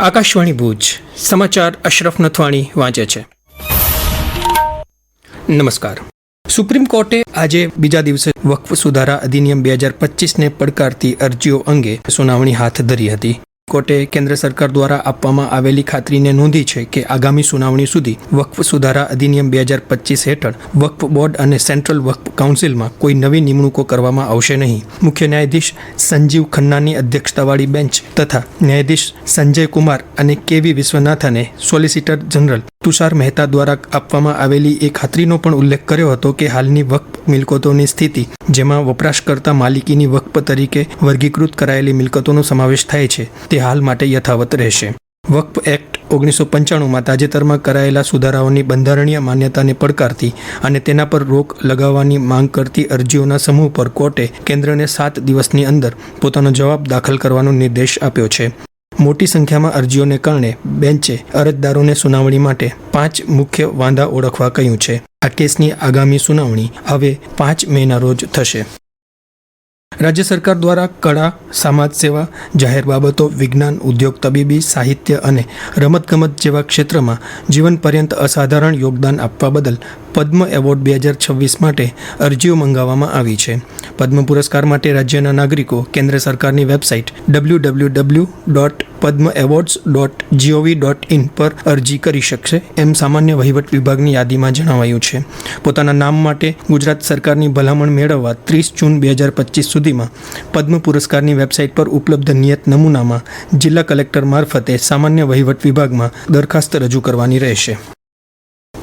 આકાશવાણી ભુજ, સમાચાર અશરફ નથવાણી વાંચે છે. નમસ્કાર. સુપ્રીમ કોર્ટે આજે બીજા દિવસે વક્ફ સુધારા અધિનિયમ બે હજાર પચીસને પડકારતી અરજીઓ અંગે સુનાવણી હાથ ધરી હતી. કોર્ટે કેન્દ્ર સરકાર દ્વારા આપવામાં આવેલી ખાતરીને નોંધી છે કે આગામી સુનાવણી સુધી વક્ફ સુધારા અધિનિયમ બે હજાર પચીસ હેઠળ વક્ફ બોર્ડ અને સેન્ટ્રલ વક્ફ કાઉન્સિલમાં કોઈ નવી નિમણૂકો કરવામાં આવશે નહીં. મુખ્ય ન્યાયાધીશ સંજીવ ખન્નાની અધ્યક્ષતાવાળી બેન્ચ તથા ન્યાયાધીશ સંજય કુમાર અને કેવી વિશ્વનાથને સોલિસિટર જનરલ તુષાર મહેતા દ્વારા આપવામાં આવેલી એ ખાતરીનો પણ ઉલ્લેખ કર્યો હતો કે હાલની વક્ફ મિલકતોની સ્થિતિ, જેમાં વપરાશકર્તા માલિકીની વક્ફ તરીકે વર્ગીકૃત કરાયેલી મિલકતોનો સમાવેશ થાય છે, તે હાલ માટે યથાવત રહેશે. વક્ફ એક્ટ ઓગણીસો પંચાણુંમાં તાજેતરમાં કરાયેલા સુધારાઓની બંધારણીય માન્યતાને પડકારતી અને તેના પર રોક લગાવવાની માંગ કરતી અરજીઓના સમૂહ પર કોર્ટે કેન્દ્રને સાત દિવસની અંદર પોતાનો જવાબ દાખલ કરવાનો નિર્દેશ આપ્યો છે. મોટી સંખ્યામાં અરજીઓને કારણે બેન્ચે અરજદારોને સુનાવણી માટે પાંચ મુખ્ય વાંધા ઓળખવા કહ્યું છે. આ કેસની આગામી સુનાવણી હવે પાંચ મેના રોજ થશે. રાજ્ય સરકાર દ્વારા કળા, સમાજ સેવા, જાહેર બાબતો, વિજ્ઞાન, ઉદ્યોગ, તબીબી, સાહિત્ય અને રમતગમત જેવા ક્ષેત્રમાં જીવન પર્યંત અસાધારણ યોગદાન આપવા બદલ પદ્મ એવોર્ડ બે હજાર છવ્વીસ માટે અરજીઓ મંગાવવામાં આવી છે. પદ્મ પુરસ્કાર માટે રાજ્યના નાગરિકો કેન્દ્ર સરકારની website W W W dot Padma awards dot G O V dot in પર અરજી કરી શકશે એમ સામાન્ય વહીવટ વિભાગની યાદીમાં જણાવાયું છે. પોતાના નામ માટે ગુજરાત સરકારની ભલામણ મેળવવા ત્રીસ જૂન બે હજાર પચીસ સુધીમાં પદ્મ પુરસ્કારની વેબસાઇટ પર ઉપલબ્ધ નિયત નમૂનામાં જિલ્લા કલેક્ટર મારફતે સામાન્ય વહીવટ વિભાગમાં દરખાસ્ત રજૂ કરવાની રહેશે.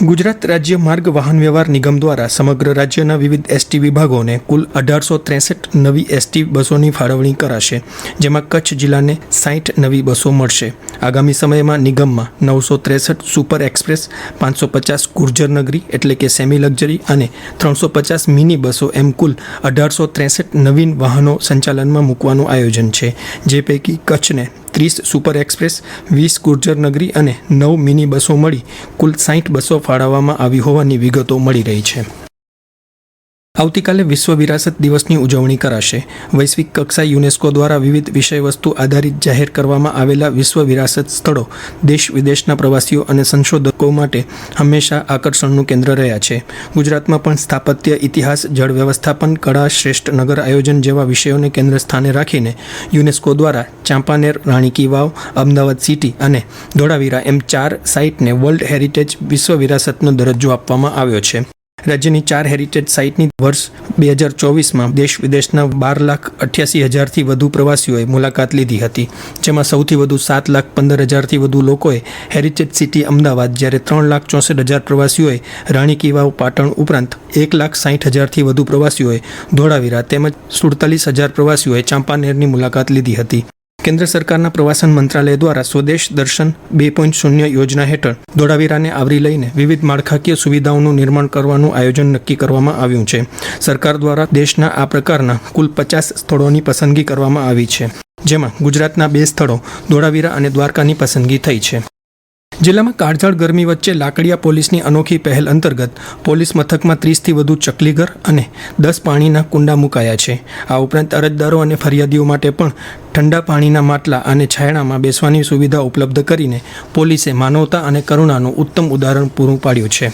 ગુજરાત રાજ્ય માર્ગ વાહન વ્યવહાર નિગમ દ્વારા સમગ્ર રાજ્યના વિવિધ એસટી વિભાગોને કુલ અઢારસો ત્રેસઠ નવી એસટી બસોની ફાળવણી કરાશે, જેમાં કચ્છ જિલ્લાને સાઠ નવી બસો મળશે. આગામી સમયમાં નિગમમાં નવસો ત્રેસઠ સુપર એક્સપ્રેસ, પાંચસો પચાસ ગુર્જર નગરી એટલે કે સેમી લક્ઝરી અને ત્રણસો પચાસ મિની બસો એમ કુલ અઢારસો ત્રેસઠ નવીન વાહનો સંચાલનમાં મૂકવાનું આયોજન છે, જે પૈકી કચ્છને ત્રીસ સુપર એક્સપ્રેસ, વીસ ગુર્જર નગરી અને નવ મિની બસો મળી કુલ સાઠ બસો ફાળવવામાં આવી હોવાની વિગતો મળી રહી છે. આવતીકાલે વિશ્વ વિરાસત દિવસની ઉજવણી કરાશે. વૈશ્વિક કક્ષા યુનેસ્કો દ્વારા વિવિધ વિષયવસ્તુ આધારિત જાહેર કરવામાં આવેલા વિશ્વ વિરાસત સ્થળો દેશ વિદેશના પ્રવાસીઓ અને સંશોધકો માટે હંમેશા આકર્ષણનું કેન્દ્ર રહ્યા છે. ગુજરાતમાં પણ સ્થાપત્ય, ઇતિહાસ, જળ વ્યવસ્થાપન, કળા, શ્રેષ્ઠ નગર આયોજન જેવા વિષયોને કેન્દ્ર સ્થાને રાખીને યુનેસ્કો દ્વારા ચાંપાનેર રાણી કી વાવ અમદાવાદ સિટી અને ધોળાવીરા એમ ચાર સાઇટને વર્લ્ડ હેરિટેજ વિશ્વ વિરાસતનો દરજ્જો આપવામાં આવ્યો છે. રાજ્યની ચાર હેરિટેજ સાઇટની વર્ષ બે હજાર ચોવીસમાં દેશ વિદેશના બાર લાખ અઠ્યાસી હજારથી વધુ પ્રવાસીઓએ મુલાકાત લીધી હતી, જેમાં સૌથી વધુ સાત લાખ પંદર હજારથી વધુ લોકોએ હેરિટેજ સિટી અમદાવાદ, જ્યારે ત્રણ લાખ ચોસઠ હજાર પ્રવાસીઓએ રાણી કી વાવ પાટણ ઉપરાંત એક લાખ સાઠ હજારથી વધુ પ્રવાસીઓએ ધોળાવીરા તેમજ સુડતાલીસ હજાર પ્રવાસીઓએ ચાંપાનેરની મુલાકાત લીધી હતી. કેન્દ્ર સરકારના પ્રવાસન મંત્રાલય દ્વારા સ્વદેશ દર્શન બે પોઈન્ટ શૂન્ય યોજના હેઠળ ધોળાવીરાને આવરી લઈને વિવિધ માળખાકીય સુવિધાઓનું નિર્માણ કરવાનું આયોજન નક્કી કરવામાં આવ્યું છે. સરકાર દ્વારા દેશના આ પ્રકારના કુલ પચાસ સ્થળોની પસંદગી કરવામાં આવી છે, જેમાં ગુજરાતના બે સ્થળો ધોળાવીરા અને દ્વારકાની પસંદગી થઈ છે. જિલ્લામાં કાળઝાળ ગરમી વચ્ચે લાકડિયા પોલીસની અનોખી પહેલ અંતર્ગત પોલીસ મથકમાં ત્રીસથી વધુ ચકલીઘર અને દસ પાણીના કુંડા મુકાયા છે. આ ઉપરાંત અરજદારો અને ફરિયાદીઓ માટે પણ ઠંડા પાણીના માટલા અને છાયણામાં બેસવાની સુવિધા ઉપલબ્ધ કરીને પોલીસે માનવતા અને કરુણાનું ઉત્તમ ઉદાહરણ પૂરું પાડ્યું છે.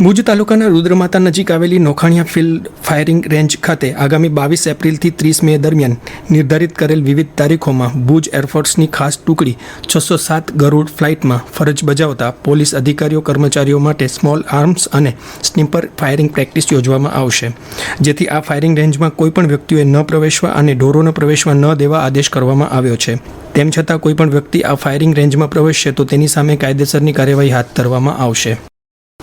ભુજ તાલુકાના રુદ્રમાતા નજીક આવેલી નોખાણીયા ફિલ્ડ ફાયરિંગ રેન્જ ખાતે આગામી બાવીસ એપ્રિલથી ત્રીસ મે દરમિયાન નિર્ધારિત કરેલ વિવિધ તારીખોમાં ભુજ એરફોર્સની ખાસ ટુકડી છસો સાત ગરુડ ફ્લાઇટમાં ફરજ બજાવતા પોલીસ અધિકારીઓ, કર્મચારીઓ માટે સ્મોલ આર્મ્સ અને સ્નીપર ફાયરિંગ પ્રેક્ટિસ યોજવામાં આવશે. જેથી આ ફાયરિંગ રેન્જમાં કોઈપણ વ્યક્તિઓએ ન પ્રવેશવા અને ઢોરોને પ્રવેશવા ન દેવા આદેશ કરવામાં આવ્યો છે. તેમ છતાં કોઈપણ વ્યક્તિ આ ફાયરિંગ રેન્જમાં પ્રવેશશે તો તેની સામે કાયદેસરની કાર્યવાહી હાથ ધરવામાં આવશે.